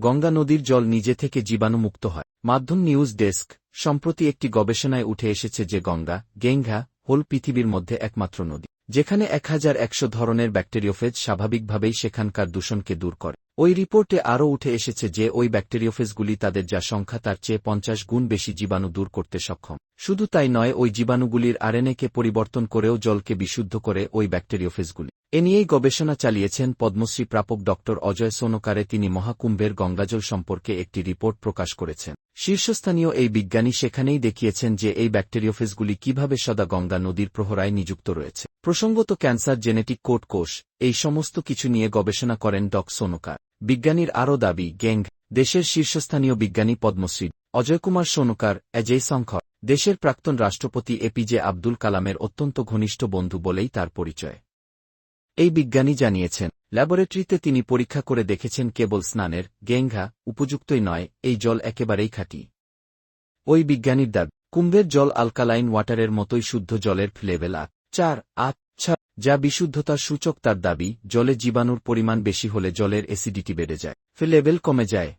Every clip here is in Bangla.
গঙ্গা নদীর জল নিজে থেকে জীবাণুমুক্ত হয়। মাধ্যম নিউজ ডেস্ক, সম্প্রতি একটি গবেষণায় উঠে এসেছে যে গঙ্গা গেঙ্ঘা হোল পৃথিবীর মধ্যে একমাত্র নদী। যেখানে এক হাজার একশো ধরনের ব্যাকটেরিওফেজ স্বাভাবিকভাবেই সেখানকার দূষণকে দূর করে। ওই রিপোর্টে আরও উঠে এসেছে যে ওই ব্যাকটেরিওফেজগুলি তাদের যা সংখ্যা তার চেয়ে পঞ্চাশ গুণ বেশি জীবাণু দূর করতে সক্ষম। শুধু তাই নয়, ওই জীবাণুগুলির আরএনএকে পরিবর্তন করেও জলকে বিশুদ্ধ করে ওই ব্যাকটেরিওফেজগুলি। এ নিয়েই গবেষণা চালিয়েছেন পদ্মশ্রী প্রাপক ড অজয় সোনকারে তিনি মহাকুম্ভের গঙ্গাজল সম্পর্কে একটি রিপোর্ট প্রকাশ করেছেন। শীর্ষস্থানীয় এই বিজ্ঞানী সেখানেই দেখিয়েছেন যে এই ব্যাকটেরিওফেজগুলি কীভাবে সদা গঙ্গা নদীর প্রহরায় নিযুক্ত রয়েছে। প্রসঙ্গত ক্যান্সার, জেনেটিক কোড কোষ, এই সমস্ত কিছু নিয়ে গবেষণা করেন ডক সোনকার। বিজ্ঞানীর আরও দাবি গ্যাং দেশের শীর্ষস্থানীয় বিজ্ঞানী পদ্মশ্রী অজয়কুমার সোনকার অজয় শঙ্কর, দেশের প্রাক্তন রাষ্ট্রপতি এপিজে আব্দুল কালামের অত্যন্ত ঘনিষ্ঠ বন্ধু বলেই তার পরিচয়। এই বিজ্ঞানী জানিয়েছেন, ল্যাবরেটরিতে তিনি পরীক্ষা করে দেখেছেন কেবল স্নানের গেঙ্ঘা উপযুক্তই নয়, এই জল একেবারেই খাঁটি। ওই বিজ্ঞানীর দাবি, কুম্ভের জল আলকালাইন ওয়াটারের মতোই শুদ্ধ জলের লেভেল চার, আট, ছা, যা বিশুদ্ধতার সূচক তার দাবি, জলে জীবাণুর পরিমাণ বেশি হলে জলের অ্যাসিডিটি বেড়ে যায়, ফে, লেভেল কমে যায়।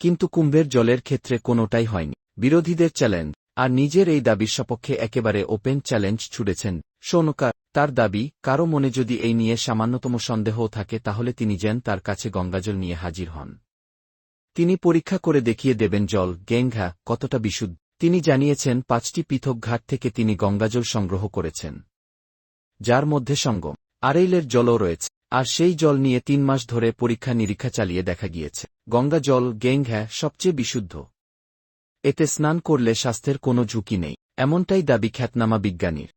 কিন্তু কুম্ভের জলের ক্ষেত্রে কোনোটাই হয়নি। বিরোধীদের চ্যালেঞ্জ, আর নিজের এই দাবির সপক্ষে একেবারে ওপেন চ্যালেঞ্জ ছুড়েছেন, সোনকা তার দাবি, কারও মনে যদি এই নিয়ে সামান্যতম সন্দেহও থাকে, তাহলে তিনি যেন তার কাছে গঙ্গাজল নিয়ে হাজির হন। তিনি পরীক্ষা করে দেখিয়ে দেবেন জল গেঙ্ঘা কতটা বিশুদ্ধ। তিনি জানিয়েছেন, পাঁচটি পৃথক ঘাট থেকে তিনি গঙ্গাজল সংগ্রহ করেছেন। যার মধ্যে সঙ্গম। আরেইলের জলও রয়েছে। আর সেই জল নিয়ে তিন মাস ধরে পরীক্ষা নিরীক্ষা চালিয়ে দেখা গিয়েছে। গঙ্গা জল গেঙ্ঘা সবচেয়ে বিশুদ্ধ। এতে স্নান করলে স্বাস্থ্যের কোনো ঝুঁকি নেই। এমনটাই দাবি খ্যাতনামা বিজ্ঞানীর।